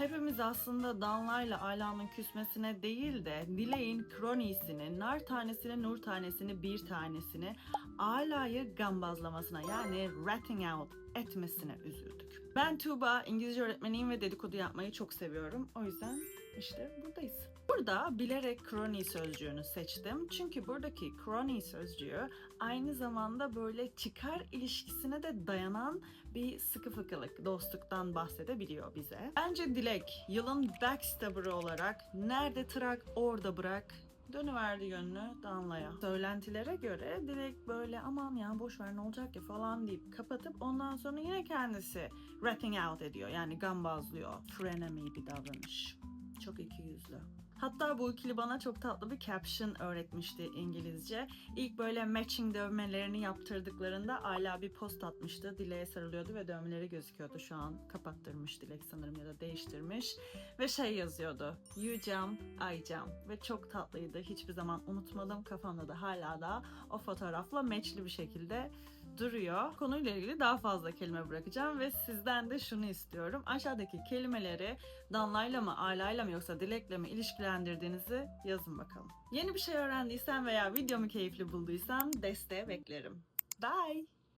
Hepimiz aslında Danla'yla Ayla'nın küsmesine değil de Dilek'in kronisini, nar tanesini, nur tanesini, bir tanesini Ayla'yı gambazlamasına yani ratting out etmesine üzüldük. Ben Tuğba, İngilizce öğretmeniyim ve dedikodu yapmayı çok seviyorum. O yüzden işte buradayız. Burada bilerek crony sözcüğünü seçtim. Çünkü buradaki crony sözcüğü aynı zamanda böyle çıkar ilişkisine de dayanan bir sıkı fıkılık, dostluktan bahsedebiliyor bize. Bence Dilek, yılın backstabber'ı olarak nerede trak orada bırak dönüverdi yönünü Danla'ya. Söylentilere göre Dilek böyle aman ya boş ver ne olacak ki falan deyip kapatıp ondan sonra yine kendisi ratting out ediyor. Yani gambazlıyor. Frenemy bir davranış. Çok ikiyüzlü. Hatta bu ikili bana çok tatlı bir caption öğretmişti İngilizce. İlk böyle matching dövmelerini yaptırdıklarında Ayla bir post atmıştı. Dilek'e sarılıyordu ve dövmeleri gözüküyordu. Şu an kapattırmış Dilek sanırım ya da değiştirmiş. Ve şey yazıyordu. You jump, I jump. Ve çok tatlıydı. Hiçbir zaman unutmadım. Kafamda da hala da o fotoğrafla matchli bir şekilde duruyor. Konuyla ilgili daha fazla kelime bırakacağım ve sizden de şunu istiyorum. Aşağıdaki kelimeleri Danla'yla mı, Ayla'yla mı yoksa Dilek'le mi ilişkilendirdiğinizi yazın bakalım. Yeni bir şey öğrendiysen veya videomu keyifli bulduysan desteğe beklerim. Bye!